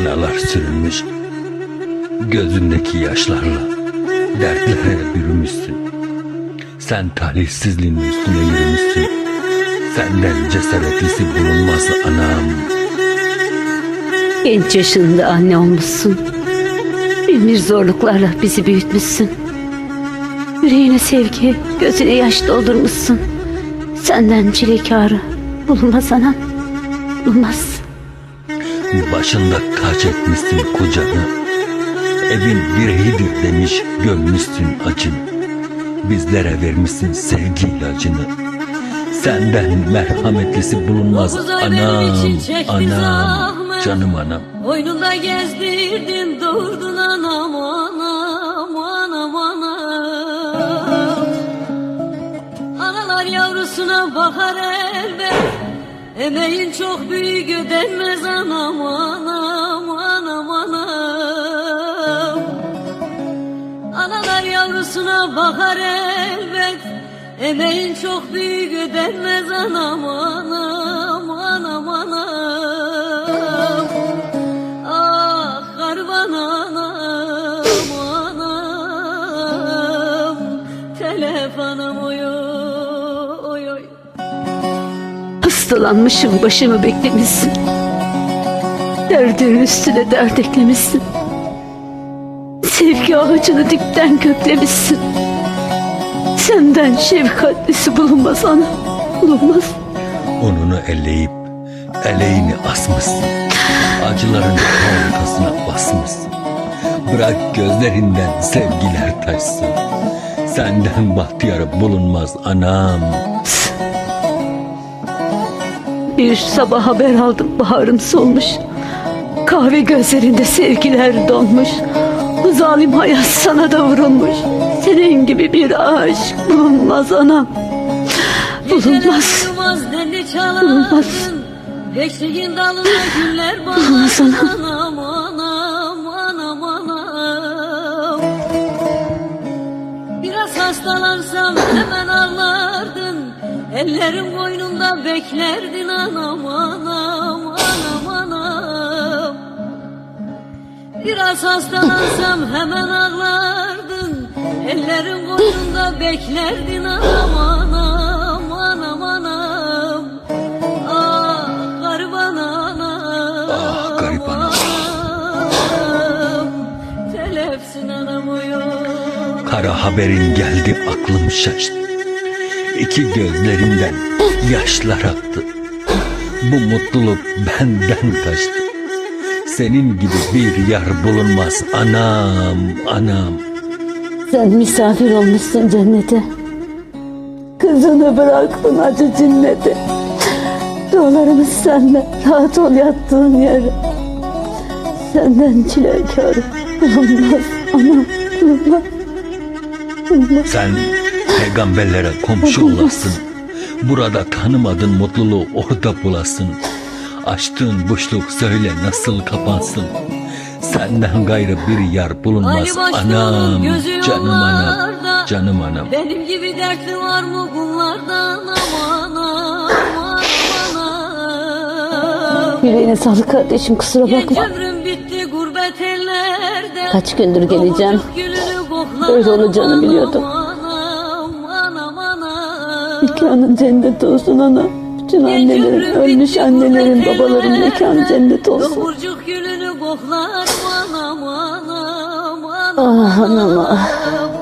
Analar sürünmüş. Gözündeki yaşlarla dertlere bürümüşsün. Sen talihsizliğin üstüne yürümüşsün. Senden cesaretlisi bulunmaz anam. Genç yaşında anne olmuşsun. Bir zorluklarla bizi büyütmüşsün. Yüreğine sevgi, gözüne yaş doldurmuşsun. Senden çilekarı bulunmaz anam. Bulunmaz. Başında kaç etmişsin kocanı. Evin direğidir demiş gömmüşsün acını. Bizlere vermişsin sevgi ilacını. Senden merhametlisi bulunmaz anam, anam, canım anam. Boynunda gezdirdin doğurdun anam anam anam anam Analar yavrusuna bakar elbet Emeğin çok büyük ödenmez anam anam anam anam Analar yavrusuna bakar elbet. Emeğin çok büyük ödenmez anam anam Hastalanmışım başımı beklemişsin. Derdin üstüne dert eklemişsin. Sevgi ağacını dipten köklemişsin. Senden şefkatlisi bulunmaz ana. Bulunmaz. Onunu elleyip eleğini asmışsın. Acıların halkasına basmışsın. Bırak gözlerinden sevgiler taşsın. Senden bahtiyarı bulunmaz anam. Bir sabah haber aldım baharım solmuş. Kahve gözlerinde sevgiler donmuş. Bu zalim hayat sana da vurulmuş. Senin gibi bir aşk bulunmaz anam. Bulunmaz. Bulunmaz Beşliğin dalında güller Bulunmaz anam. Anam anam anam Biraz hastalansam hemen Ellerim koynunda beklerdin anam anam anam anam Biraz hastalansam hemen ağlardın. Ellerim koynunda beklerdin anam anam anam anam. Ah gariban anam Ah, gariban anam. Telefsin anam uyuyor Kara haberin geldi aklım şaştı. İki gözlerimden yaşlar aktı. Bu mutluluk benden kaçtı. Senin gibi bir yar bulunmaz anam, anam. Sen misafir olmuşsun cennete. Kızını bıraktın acı cinnete. Dualarımız senden. Rahat ol yattığın yere. Senden çilekar. Bulunmaz anam. Bulunmaz. Bulunmaz. Sen peygamberlere komşu olasın. Burada tanımadın mutluluğu orada bulasın. Açtığın boşluk söyle nasıl kapansın. Senden gayrı bir yer bulunmaz anam, canım anam, canım anam. Benim gibi dertli var mı bunlardan anam anam anam Yüreğine sağlık kardeşim kusura bakma. ömrüm bitti gurbet ellerde Kaç gündür geleceğim. Böyle olacağını biliyordum. Mekanın cennet olsun ana. Bütün annelerin, ölmüş annelerin, babaların mekanı cennet olsun. Ah anam ah.